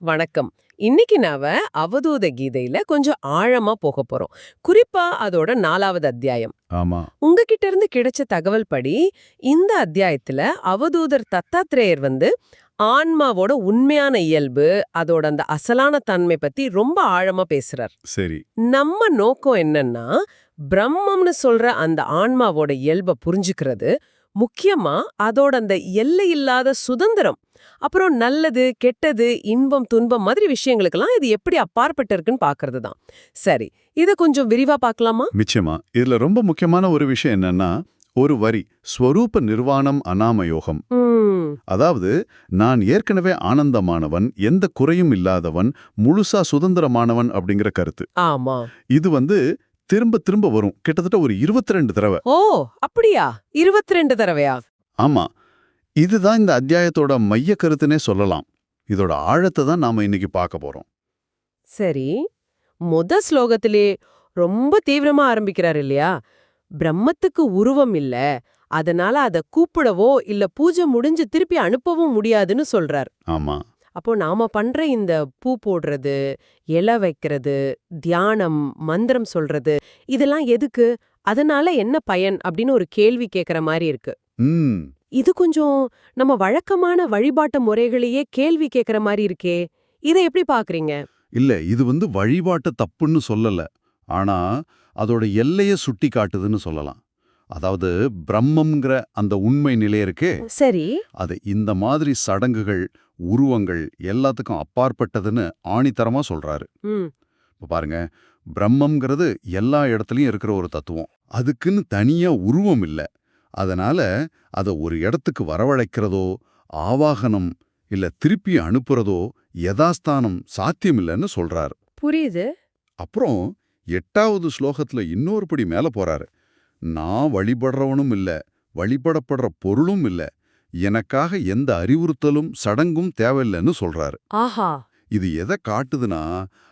வணக்கம். இன்னைக்கு நாம அவதூத கீதையில கொஞ்சம் ஆழமா போக போறோம். குறிப்பா அதோட நாலாவது அத்தியாயம். ஆமா. உங்ககிட்ட இருந்து கிடைச்ச தகவல் படி இந்த அத்தியாயத்துல அவதூதர் தத்தாத்ரேயர் வந்து ஆன்மாவோட உண்மையான இயல்பு அதோட அந்த அசலான தன்மை பத்தி ரொம்ப ஆழமா பேசுறார். சரி. நம்ம நோக்கம் என்னன்னா பிரம்மம்னு சொல்ற அந்த ஆன்மாவோட இயல்பை புரிஞ்சுக்கிறது முக்கியமா அதோட அந்த எல்லையில்லாத சுதந்திரம் அப்புறம் நல்லது கெட்டது இன்பம் துன்பம் மாதிரி விஷயங்களுக்கெல்லாம் இது எப்படி அப்பாற்பட்டு இருக்குன்னு பாக்குறது தான் சரி இத கொஞ்சம் விரிவா பார்க்கலாமா? நிச்சயமா. இதுல ரொம்ப முக்கியமான ஒரு விஷயம் என்னன்னா ஒரு வரி ஸ்வரூப நிர்வாணம் அனாமயோகம். அதாவது நான் ஏற்கனவே ஆனந்தமானவன் எந்த குறையும் இல்லாதவன் முழுசா சுதந்திரமானவன் அப்படிங்கிற கருத்து. ஆமா. இது வந்து திரும்ப திரும்ப வரும். கிட்டத்தட்ட ஒரு 22 தடவை. ஓ அப்படியா? இருபத்தி ரெண்டு தடவையா? ஆமா. இதுதான் இந்த அத்தியாயத்தோட மைய கருத்துனே சொல்லலாம். இதோட ஆழத்தை தான் நாம இன்னைக்கு பார்க்க போறோம். சரி. முத ஸ்லோகத்திலே ரொம்ப தீவிரமா ஆரம்பிக்கிறார் இல்லையா? பிரம்மத்துக்கு உருவம் இல்ல. அதனால அத கூப்பிடவோ இல்ல பூஜை முடிஞ்சு திருப்பி அனுப்பவும் முடியாதுன்னு சொல்றார். ஆமா. அப்போ நாம பண்ற இந்த பூ போடுறது இலை வைக்கிறது தியானம் மந்திரம் சொல்றது இதெல்லாம் எதுக்கு? அதனால என்ன பயன்? அப்படின்னு ஒரு கேள்வி கேக்குற மாதிரி இருக்கு. இது கொஞ்சம் நம்ம வழக்கமான வழிபாட்டு முறைகளையே கேள்வி கேக்குற மாதிரி இருக்கே. இதை எப்படி பாக்குறீங்க? இல்ல இது வந்து வழிபாட்டு தப்புன்னு சொல்லல. ஆனா அதோட எல்லைய சுட்டி காட்டுதுன்னு சொல்லலாம். அதாவது பிரம்மம்ங்கிற அந்த உண்மை நிலை இருக்கே. சரி. அது இந்த மாதிரி சடங்குகள் உருவங்கள் எல்லாத்துக்கும் அப்பாற்பட்டதுன்னு ஆணித்தரமா சொல்றாரு. இப்ப பாருங்க பிரம்மம்ங்கிறது எல்லா இடத்துலயும் இருக்கிற ஒரு தத்துவம். அதுக்குன்னு தனியா உருவம் இல்ல. அதனால அத ஒரு இடத்துக்கு வரவழைக்கிறதோ ஆவாகனம் இல்ல திருப்பி அனுப்புறதோ யதாஸ்தானம் சாத்தியமில்லைன்னு சொல்றாரு. புரியுது. அப்புறம் எட்டாவது ஸ்லோகத்துல இன்னொரு படி மேல போறாரு. நான் வழிபடுறவனும் இல்ல வழிபடப்படுற பொருளும் இல்ல எனக்காக எந்த அறிவுறுத்தலும் சடங்கும் தேவையில்லைன்னு சொல்றாரு. ஆஹா. இது எதை காட்டுதுன்னா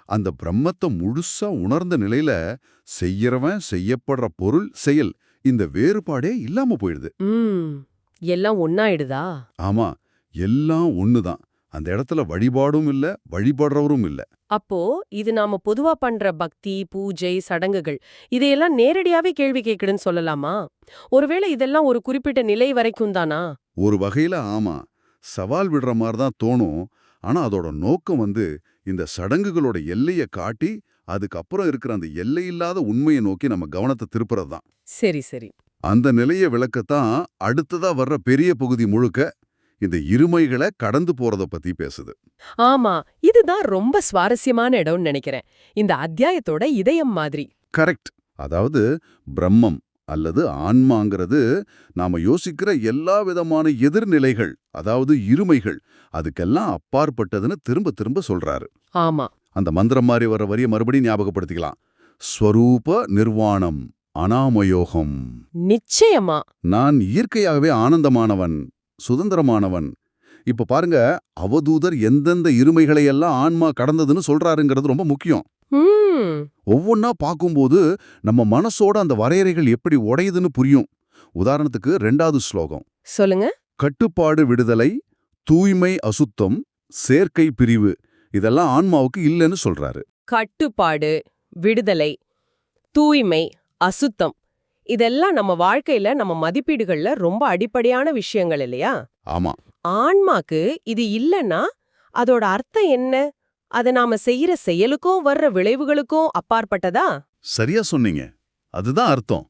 அந்த பிரம்மத்தை முழுசா உணர்ந்த நிலையில செய்யறவன் செய்யப்படுற பொருள் செயல் இந்த வேறுபாடே இல்லாம போயிடுது. எல்லாம் ஒன்னாயிடுதா ஆமா எல்லாம் ஒண்ணுதான். அந்த இடத்துல வழிபாடும் இல்ல வழிபடுறவரும் இல்ல. அப்போ இது நாம பொதுவா பண்ற பக்தி பூஜை சடங்குகள் இதையெல்லாம் நேரடியாவே கேள்வி கேக்குதுன்னு சொல்லலாமா? ஒருவேளை இதெல்லாம் ஒரு குறிப்பிட்ட நிலை வரைக்கும் தானா? ஒரு வகையில ஆமா. சவால் விடுற மாதிரி தான் தோணும். ஆனா அதோட நோக்கம் வந்து இந்த சடங்குகளோட எல்லைய காட்டி அதுக்கப்புறம் இருக்கிற அந்த எல்லையில்லாத உண்மையை நோக்கி நம்ம கவனத்தை திருப்புறது தான். சரி சரி. அந்த நிலையை விளக்கத்தான் அடுத்ததா வர்ற பெரிய பகுதி முழுக்க இந்த இருமைகளை கடந்து போறத பத்தி பேசுது. ஆமா இதுதான் ரொம்ப சுவாரஸ்யமான இடம்னு நினைக்கிறேன். இந்த அத்தியாயத்தோட இதயம் மாதிரி. கரெக்ட். அதாவது பிரம்மம் அல்லது ஆன்மாங்கிறது நாம யோசிக்கிற எல்லா விதமான எதிர்நிலைகள் அதாவது இருமைகள் அதுக்கெல்லாம் அப்பாற்பட்டதுன்னு திரும்ப திரும்ப சொல்றாரு. ஆமா. அந்த மந்திரம் மாதிரி வர வரிய மறுபடியும் ஞாபகப்படுத்திக்கலாம். ஸ்வரூப நிர்வாணம் அனாமயோகம். நிச்சயமா. நான் இயற்கையாகவே ஆனந்தமானவன். சுதந்திரமானவன். இப்ப பாருங்க அவதூதர் எந்தெந்த இருமைகளை எல்லாம் ஆன்மா கடந்ததுன்னு சொல்றாருங்கிறது ரொம்ப முக்கியம். ஒவ்வொன்னா பார்க்கும்போது நம்ம மனசோட அந்த வரையறைகள் எப்படி உடையுதுன்னு புரியும். உதாரணத்துக்கு ரெண்டாவது ஸ்லோகம். சொல்லுங்க. கட்டுப்பாடு விடுதலை தூய்மை அசுத்தம் சேர்க்கை பிரிவு இதெல்லாம் ஆன்மாவுக்கு இல்லைன்னு சொல்றாரு. கட்டுப்பாடு விடுதலை தூய்மை அசுத்தம். இதெல்லாம் நம்ம வாழ்க்கையில நம்ம மதிப்பீடுகள்ல ரொம்ப அடிப்படையான விஷயங்கள் இல்லையா? ஆமா. ஆன்மாக்கு இது இல்லைன்னா அதோட அர்த்தம் என்ன? அத நாம செய்யற செயலுக்கும் வர்ற விளைவுகளுக்கும் அப்பாற்பட்டதா? சரியா சொன்னீங்க. அதுதான் அர்த்தம்.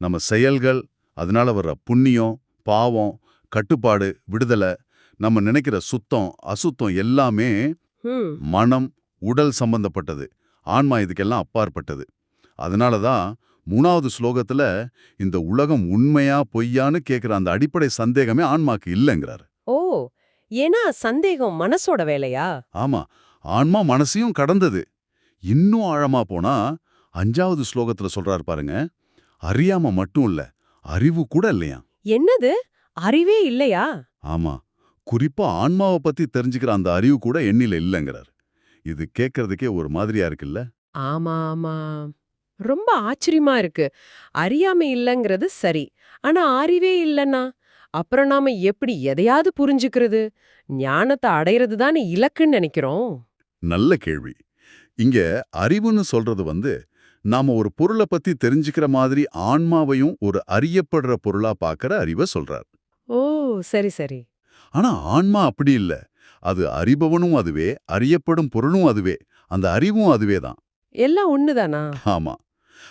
நம்ம செயல்கள் அதனால வர்ற புண்ணியம் பாவம் கட்டுப்பாடு விடுதலை நம்ம நினைக்கிற சுத்தம் அசுத்தம் எல்லாமே மனம் உடல் சம்பந்தப்பட்டது. ஆன்மா இதுக்கெல்லாம் அப்பாற்பட்டது. அதனால தான் மூணாவது ஸ்லோகத்துல இந்த உலகம் உண்மையா பொய்யான்னு கேட்கிற அந்த அடிப்படை சந்தேகமே ஆன்மாக்கு இல்லைங்கிறாரு. ஓ ஏன்னா சந்தேகம் மனசோட வேலையா? ஆமா ஆன்மா மனசையும் கடந்தது. இன்னும் ஆழமா போனா அஞ்சாவது ஸ்லோகத்துல சொல்றாரு பாருங்க அறியாம மட்டும் இல்ல அறிவு கூட இல்லையா என்னது? அறிவே இல்லையா? ஆமா குறிப்பா ஆன்மாவை பத்தி தெரிஞ்சுக்கிற அந்த அறிவு கூட எண்ணில இல்லைங்கிறார். இது கேட்கறதுக்கே ஒரு மாதிரியா இருக்குல்ல? ஆமா ஆமா ரொம்ப ஆச்சரியமா இருக்கு. அறியாமை இல்லைங்கிறது சரி. ஆனா அறிவே இல்லைன்னா? அப்புறம் நாம எப்படி எதையாவது புரிஞ்சுக்கிறது? ஞானத்தை அடையிறது தானே இலக்குன்னு நினைக்கிறோம். நல்ல கேள்வி. இங்க அறிவுன்னு சொல்றது வந்து நாம ஒரு பொருளை பத்தி தெரிஞ்சுக்கிற மாதிரி ஆன்மாவையும் ஒரு அறியப்படுற பொருளா பார்க்கற அறிவை சொல்றார். ஓ சரி சரி. ஆனா ஆன்மா அப்படி இல்ல. அது அறிபவனும் அதுவே அறியப்படும் பொருளும் அதுவே. அந்த அறிவும் அதுவே தான். எல்லாம் ஒண்ணுதானா? ஆமா.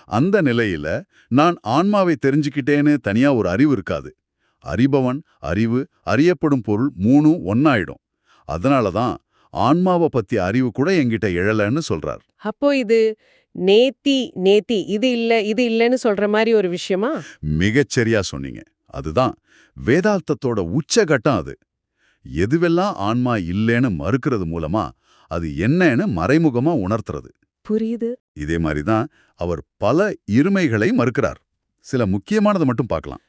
அந்த நிலையில நான் ஆன்மாவை தெரிஞ்சுக்கிட்டேன்னு தனியா ஒரு அறிவு இருக்காது. அறிபவன் அறிவு அறியப்படும் பொருள் மூணும் ஒன்னாயிடும் அதனால தான் ஆன்மாவை பத்தி அறிவு கூட என்கிட்ட எழலன்னு சொல்றார். அப்போ இது நேத்தி நேத்தி இது இல்ல இது இல்லன்னு சொல்ற மாதிரி ஒரு விஷயமா? மிகச்சரியா சொன்னீங்க. அதுதான் வேதாந்தத்தோட உச்சகட்டம் அது. எதுவெல்லாம் ஆன்மா இல்லேன்னு மறுக்கிறது மூலமா அது என்னன்னு மறைமுகமா உணர்த்துறது. புரியுது? இதே மாதிரி தான் அவர் பல இருமைகளை மறுக்கிறார். சில முக்கியமானதை மட்டும் பார்க்கலாம்.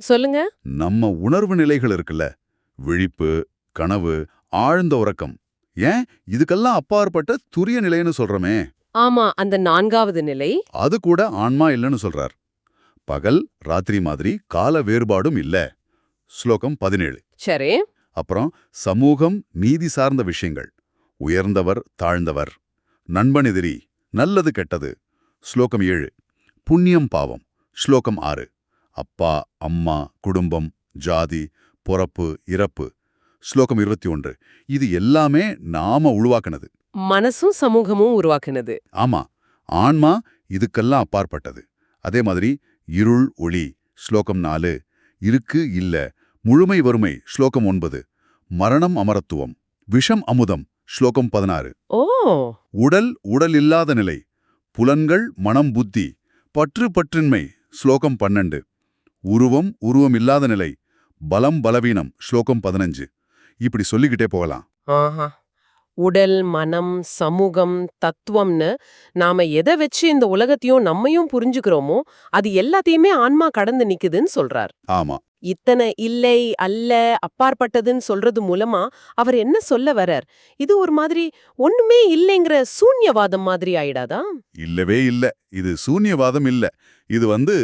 சொல்லுங்க. நம்ம உணர்வு நிலைகள் இருக்குல்ல விழிப்பு கனவு ஆழ்ந்த உறக்கம். ஏன்? இதுக்கெல்லாம் அப்பாற்பட்ட துரிய நிலைன்னு சொல்றோமே. ஆமா அந்த நான்காவது நிலை. அது கூட ஆன்மா இல்லைன்னு சொல்றார். பகல் ராத்திரி மாதிரி கால வேறுபாடும் இல்ல. ஸ்லோகம் பதினேழு. சரி. அப்புறம் சமூகம் நீதி சார்ந்த விஷயங்கள். உயர்ந்தவர் தாழ்ந்தவர். நண்பன் எதிரி நல்லது கெட்டது. ஸ்லோகம் ஏழு. புண்ணியம் பாவம். ஸ்லோகம் ஆறு. அப்பா அம்மா குடும்பம் ஜாதி பொறப்பு இறப்பு. ஸ்லோகம் இருபத்தி ஒன்று. இது எல்லாமே நாம உருவாக்குனது. மனசும் சமூகமும் உருவாக்குனது. ஆமா. ஆன்மா இதுக்கெல்லாம் அப்பாற்பட்டது. அதே மாதிரி இருள் ஒளி ஸ்லோகம் நாலு. இருக்கு இல்ல முழுமை வறுமை ஸ்லோகம் ஒன்பது. மரணம் அமரத்துவம். விஷம் அமுதம். ஸ்லோகம் பதினாறு. ஓ. உடல் உடல் இல்லாத நிலை புலன்கள் மனம் புத்தி பற்று பற்றின்மை ஸ்லோகம் பன்னெண்டு. உருவம் உருவம் இல்லாத நிலை பலம் பலவீனம் ஸ்லோகம் பதினஞ்சு. இப்படி சொல்லிக்கிட்டே போகலாம். ஆஹா. உடல் மனம் சமூகம் தத்துவம்னு நாம எதை வச்சு இந்த உலகத்தையும் நம்மையும் புரிஞ்சுக்கிறோமோ அது எல்லாத்தையுமே ஆன்மா கடந்து நிக்குதுன்னு சொல்றார். ஆமா. இத்தனை இல்லை அல்ல அப்பாற்பட்டதுன்னு சொல்றது மூலமா அவர் என்ன சொல்ல வரார்? இது ஒரு மாதிரி ஒண்ணுமே இல்லைங்கிற சூன்யவாதம் மாதிரி ஆயிடாதா? இல்லவே இல்ல. இது சூன்யவாதம் இல்ல. இது வந்து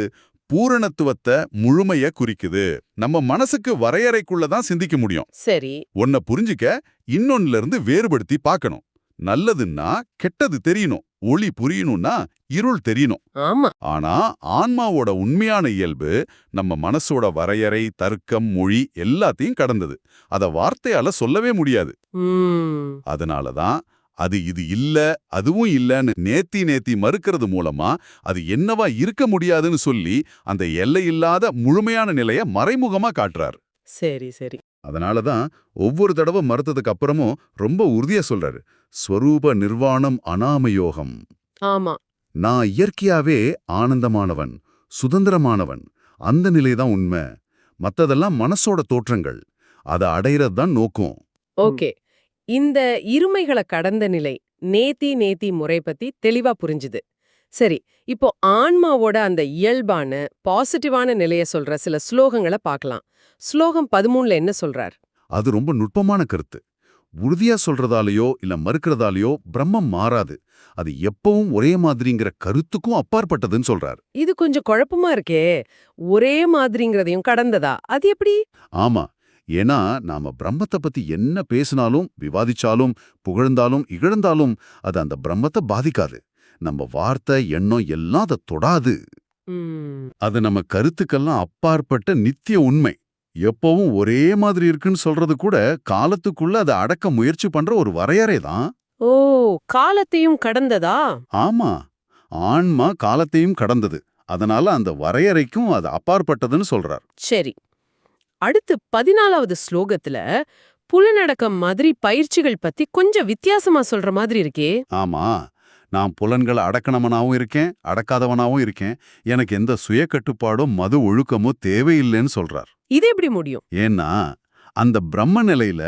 பூரணத்துவத்தை முழுமைய குறிக்குது. நம்ம மனசுக்கு வரையறைக்குள்ள தான் சிந்திக்க முடியும். சரி. ஒன்ன புரிஞ்சுக்க இன்னொன்னுல இருந்து வேறுபடுத்தி பார்க்கணும். நல்லதுன்னா கெட்டது தெரியணும். ஒளி புரியணும்னா இருள் தெரியணும். ஆமா. ஆனா ஆன்மாவோட உண்மையான இயல்பு நம்ம மனசோட வரையறை தர்க்கம் மொழி எல்லாத்தையும் கடந்தது. அத வார்த்தையால சொல்லவே முடியாது. அதனாலதான் அது இது இல்ல அதுவும் இல்லன்னு நேத்தி நேத்தி மறுக்கிறது மூலமா அது என்னவா இருக்க முடியாதுன்னு சொல்லி அந்த எல்லையில்லாத முழுமையான நிலைய மறைமுகமா காட்டுறார். சரி சரி. அதனாலதான் ஒவ்வொரு தடவை மறுத்ததுக்கு அப்புறமும் ரொம்ப உறுதியா சொல்றாரு. ஸ்வரூப நிர்வாணம் அனாமயோகம். ஆமா. நான் இயற்கையாவே ஆனந்தமானவன் சுதந்திரமானவன் அந்த நிலைதான் உண்மை. மத்ததெல்லாம் மனசோட தோற்றங்கள். அதை அடையிறது தான் நோக்கம். ஓகே. இந்த இருமைகளை கடந்த நிலை நேத்தி நேத்தி முறை பத்தி தெளிவா புரிஞ்சுது. சரி இப்போ ஆன்மாவோட அந்த இயல்பான பாசிட்டிவான நிலைய சொல்ற சில ஸ்லோகங்களை பார்க்கலாம் ஸ்லோகம் பதிமூணுல என்ன சொல்றார்? அது ரொம்ப நுட்பமான கருத்து. உறுதியா சொல்றதாலேயோ இல்ல மறுக்கிறதாலேயோ பிரம்மம் மாறாது. அது எப்பவும் ஒரே மாதிரிங்கிற கருத்துக்கும் அப்பாற்பட்டதுன்னு சொல்றார். இது கொஞ்சம் குழப்பமா இருக்கே. ஒரே மாதிரிங்கிறதையும் கடந்ததா? அது எப்படி? ஆமா. ஏன்னா நாம பிரம்மத்தை பத்தி என்ன பேசினாலும் விவாதிச்சாலும் புகழ்ந்தாலும் இகழ்ந்தாலும் அது அந்த பிரம்மத்தை பாதிக்காது. நம்ம வார்த்தை எண்ணம் எல்லாம் அதை தொடாது. அது நம்ம கருத்துக்கெல்லாம் அப்பாற்பட்ட நித்திய உண்மை. எப்பவும் ஒரே மாதிரி இருக்குன்னு சொல்றது கூட காலத்துக்குள்ள அதை அடக்க முயற்சி பண்ற ஒரு வரையறை தான். ஓ காலத்தையும் கடந்ததா? ஆமா. ஆன்மா காலத்தையும் கடந்தது. அதனால அந்த வரையறைக்கும் அது அப்பாற்பட்டதுன்னு சொல்றார். சரி. அடுத்து பதினாலாவது ஸ்லோகத்துல புலனடக்கம் மாதிரி பயிற்சிகள் பத்தி கொஞ்சம் வித்தியாசமா சொல்ற மாதிரி இருக்கே. ஆமா. நான் புலன்களை அடக்கணவனாவும் இருக்கேன் அடக்காதவனாவும் இருக்கேன். எனக்கு எந்த சுய கட்டுப்பாடோ மது ஒழுக்கமோ தேவையில்லைன்னு சொல்றார். இது எப்படி முடியும்? ஏன்னா அந்த பிரம்ம நிலையில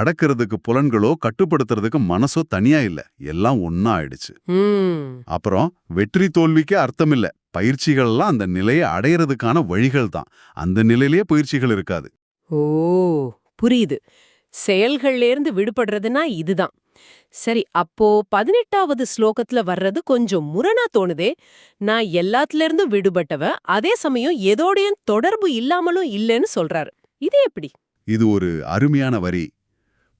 அடக்கிறதுக்கு புலன்களோ கட்டுப்படுத்துறதுக்கு மனசோ தனியா இல்ல. எல்லாம் ஒன்னா ஆயிடுச்சு. அப்புறம் வெற்றி தோல்விக்கே அர்த்தமில்ல. பயிற்சிகள்லாம் அந்த நிலையை அடையிறதுக்கான வழிகள் தான். அந்த நிலையிலேயே பயிற்சிகள் இருக்காது. ஓ புரியுது. செயல்கள்ல இருந்து விடுபடுறதுனா இதுதான். சரி அப்போ பதினெட்டாவது ஸ்லோகத்துல வர்றது கொஞ்சம் முரணா தோணுதே. நான் எல்லாத்துல இருந்தும் விடுபட்டவ அதே சமயம் எதோடையும் தொடர்பு இல்லாமலும் இல்லைன்னு சொல்றாரு. இது எப்படி? இது ஒரு அருமையான வரி.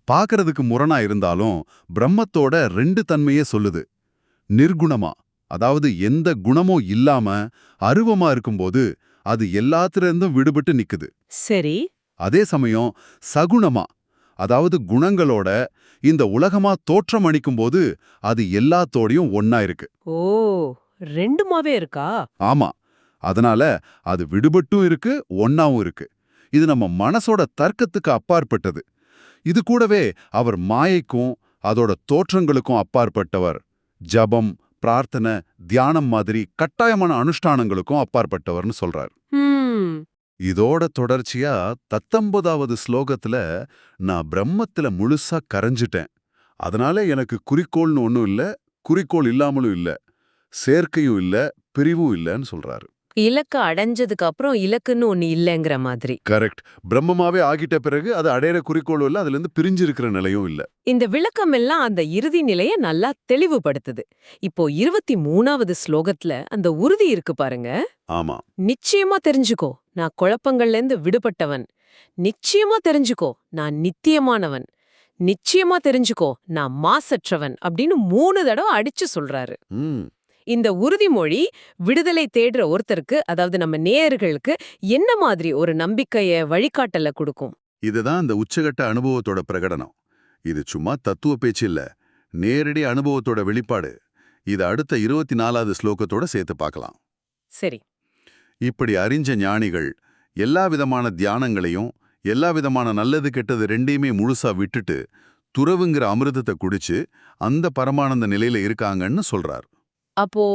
பார்க்கறதுக்கு முரணா இருந்தாலும் பிரம்மத்தோட ரெண்டு தன்மையே சொல்லுது. நிர்குணமா அதாவது எந்த குணமும் இல்லாம அருவமா இருக்கும்போது அது எல்லாத்திலிருந்தும் விடுபட்டு நிக்குது. சரி. அதே சமயம் சகுணமா அதாவது குணங்களோட இந்த உலகமா தோற்றம் அளிக்கும்போது அது எல்லாத்தோடையும் ஒண்ணா இருக்கு. ஓ ரெண்டுமாவே இருக்கா? ஆமா அதனால அது விடுபட்டும் இருக்கு ஒண்ணாவும் இருக்கு. இது நம்ம மனசோட தர்க்கத்துக்கு அப்பாற்பட்டது. இது கூடவே அவர் மாயைக்கும் அதோட தோற்றங்களுக்கும் அப்பாற்பட்டவர். ஜபம் பிரார்த்தனை தியானம் மாதிரி கட்டாயமான அனுஷ்டானங்களுக்கும் அப்பாற்பட்டவர்னு சொல்றார். இதோட தொடர்ச்சியா தத்தொன்பதாவது ஸ்லோகத்துல நான் பிரம்மத்துல முழுசா கரைஞ்சிட்டேன். அதனால எனக்கு குறிக்கோள்னு ஒண்ணும் இல்ல குறிக்கோள் இல்லாமலும் இல்ல சேர்க்கையும் இல்ல பிரிவும் இல்லன்னு சொல்றாரு. இலக்க அடைஞ்சதுக்கு அப்புறம் இலக்குன்னு ஒண்ணு இல்லைங்கிற மாதிரி. கரெக்ட் பிரம்மமாவே ஆகிட்ட பிறகு அது அடையிற குறிக்கோளும் இல்ல அதுல இருந்து பிரிஞ்சிருக்கிற நிலையும் இல்ல. இந்த விளக்கம் எல்லாம் அந்த இறுதி நிலைய நல்லா தெளிவுபடுத்துது. இப்போ இருபத்தி மூணாவது ஸ்லோகத்துல அந்த உறுதி இருக்கு பாருங்க. ஆமா. நிச்சயமா தெரிஞ்சுக்கோ நான் குழப்பங்கள்ல இருந்து விடுபட்டவன். நிச்சயமா தெரிஞ்சுக்கோ நான் நித்தியமானவன். நிச்சயமா தெரிஞ்சுக்கோ நான் மாசற்றவன் அப்படின்னு மூணு தடவை அடிச்சு சொல்றாரு. இந்த உறுதிமொழி விடுதலை தேடுற ஒருத்தருக்கு அதாவது நம்ம நேயர்களுக்கு என்ன மாதிரி ஒரு நம்பிக்கைய வழிகாட்டல கொடுக்கும்? இதுதான் அந்த உச்சகட்ட அனுபவத்தோட பிரகடனம். இது சும்மா தத்துவ பேச்சு இல்ல. நேரடி அனுபவத்தோட வெளிப்பாடு. இது அடுத்த இருபத்தி நாலாவது ஸ்லோகத்தோட சேர்த்து பார்க்கலாம். சரி. இப்படி அறிஞ்ச ஞானிகள் எல்லா விதமான தியானங்களையும் எல்லா விதமான நல்லது கெட்டது ரெண்டையுமே முழுசா விட்டுட்டு துறவுங்கிற அமிர்தத்தை குடிச்சு அந்த பரமானந்த நிலையில இருக்காங்கன்னு சொல்றார். அப்போ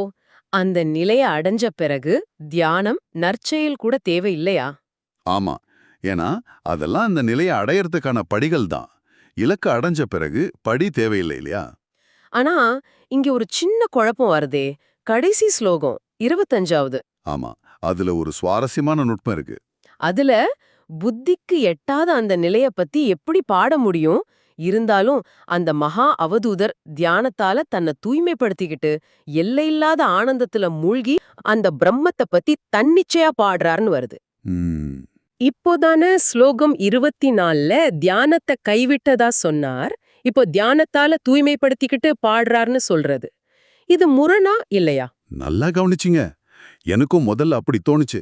அந்த நிலைய அடைஞ்ச பிறகு தியானம் நற்செயல் கூட தேவை இல்லையா ஆமா. ஏன்னா அதெல்லாம் அந்த நிலையை அடையறதுக்கான படிகள் தான். இலக்கு அடைஞ்ச பிறகு படி தேவையில்லை இல்லையா? ஆனா இங்க ஒரு சின்ன குழப்பம் வருதே. கடைசி ஸ்லோகம் இருபத்தஞ்சாவது. ஆமா. அதுல ஒரு சுவாரஸ்யமான நுட்பம் இருக்கு. அதுல புத்திக்கு எட்டாத அந்த நிலைய பத்தி எப்படி பாட முடியும்? இருந்தாலும் அந்த மகா அவதூதர் தியானத்தால தன்னை தூய்மைப்படுத்திக்கிட்டு எல்லையில்லாத ஆனந்தத்துல மூழ்கி அந்த பிரம்மத்தை பத்தி தன்னிச்சையா பாடுறாருன்னு வருது. இப்போதான ஸ்லோகம் இருபத்தி நாலுல தியானத்தை கைவிட்டதா சொன்னார். இப்போ தியானத்தால தூய்மைப்படுத்திக்கிட்டு பாடுறாருன்னு சொல்றது. இது முரணா இல்லையா? நல்லா கவனிச்சிங்க. எனக்கும் முதல்ல அப்படி தோணுச்சு.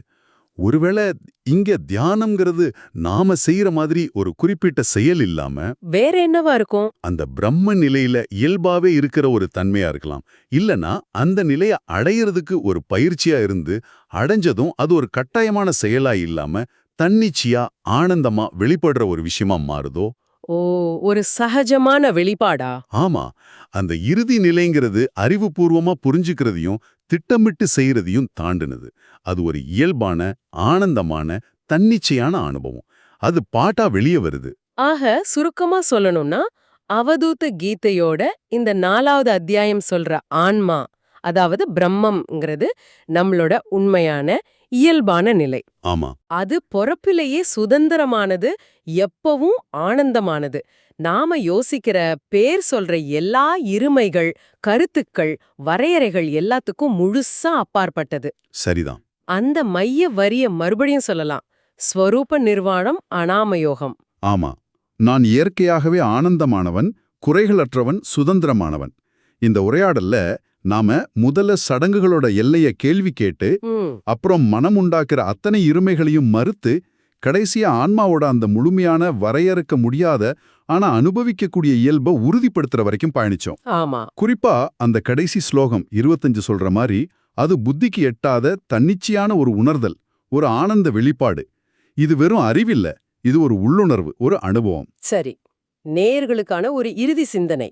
ஒருவேளை இங்க தியானம்ங்கிறது நாம செய்யற மாதிரி ஒரு குறிப்பிட்ட செயல் இல்லாம வேற என்னவா இருக்கும்? அந்த பிரம்ம நிலையில இயல்பாவே இருக்கிற ஒரு தன்மையா இருக்கலாம். இல்லனா அந்த நிலைய அடையிறதுக்கு ஒரு பயிற்சியா இருந்து அடைஞ்சதும் அது ஒரு கட்டாயமான செயலா இல்லாம தன்னிச்சையா ஆனந்தமா வெளிப்படுற ஒரு விஷயமா மாறுதோ? ஓ ஒரு சகஜமான வெளிப்பாடா? ஆமா. அந்த இறுதி நிலைங்கிறது அறிவுபூர்வமா புரிஞ்சுக்கிறதையும் திட்டமிட்டு செய்யறதையும் தாண்டுனது. அது ஒரு இயல்பான ஆனந்தமான தன்னிச்சையான அனுபவம். அது பாட்டா வெளியே வருது. ஆக சுருக்கமா சொல்லணும்னா அவதூத கீதையோட இந்த நாலாவது அத்தியாயம் சொல்ற ஆன்மா அதாவது பிரம்மம்ங்கிறது நம்மளோட உண்மையான இயல்பான நிலை. ஆமா. அது பொறப்பிலேயே சுதந்திரமானது எப்பவும் ஆனந்தமானது. நாம யோசிக்கிற பேர் சொல்ற எல்லா இருமைகள் கருத்துக்கள் வரையறைகள் எல்லாத்துக்கும் முழுசா அப்பாற்பட்டது. சரிதான். அந்த மைய வரிய மறுபடியும் சொல்லலாம். ஸ்வரூப நிர்வாணம் அனாமயோகம். ஆமா. நான் இயற்கையாகவே ஆனந்தமானவன் குறைகளற்றவன் சுதந்திரமானவன். இந்த உரையாடல்ல நாம முதல்ல சடங்குகளோட எல்லைய கேள்வி கேட்டு அப்புறம் மனம் உண்டாக்குற அத்தனை இருமைகளையும் மறுத்து கடைசியா ஆன்மாவோட அந்த முழுமையான வரையறுக்க முடியாத ஆனா அனுபவிக்கக்கூடிய இயல்பை உறுதிப்படுத்துற வரைக்கும் பயணிச்சோம். ஆமா. குறிப்பா அந்த கடைசி ஸ்லோகம் இருபத்தஞ்சு சொல்ற மாதிரி அது புத்திக்கு எட்டாத தன்னிச்சையான ஒரு உணர்தல் ஒரு ஆனந்த வெளிப்பாடு. இது வெறும் அறிவில்ல இது ஒரு உள்ளுணர்வு ஒரு அனுபவம். சரி நேயர்களுக்கான ஒரு இறுதி சிந்தனை.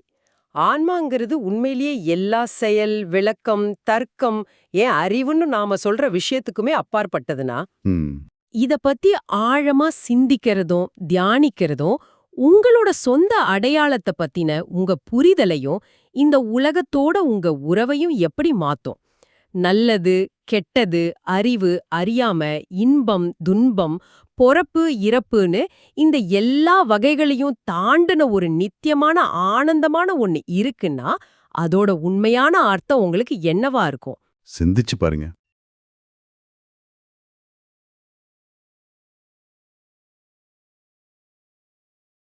ஆன்மாங்கிறது உண்மையிலேயே எல்லா செயல் விளக்கம் தர்க்கம் ஏன் அறிவுன்னு நாம சொல்ற விஷயத்துக்குமே அப்பாற்பட்டதுன்னா ம். இத பத்தி ஆழமா சிந்திக்கிறதும் தியானிக்கிறதும் உங்களோட சொந்த அடையாளத்தை பத்தின உங்க புரிதலையும் இந்த உலகத்தோட உங்க உறவையும் எப்படி மாத்தும்? நல்லது கெட்டது அறிவு அறியாம இன்பம் துன்பம் பொறப்பு இறப்புன்னு இந்த எல்லா வகைகளையும் தாண்டின ஒரு நித்தியமான ஆனந்தமான ஒண்ணு இருக்குன்னா அதோட உண்மையான அர்த்தம் உங்களுக்கு என்னவா இருக்கும்? சிந்திச்சு பாருங்க.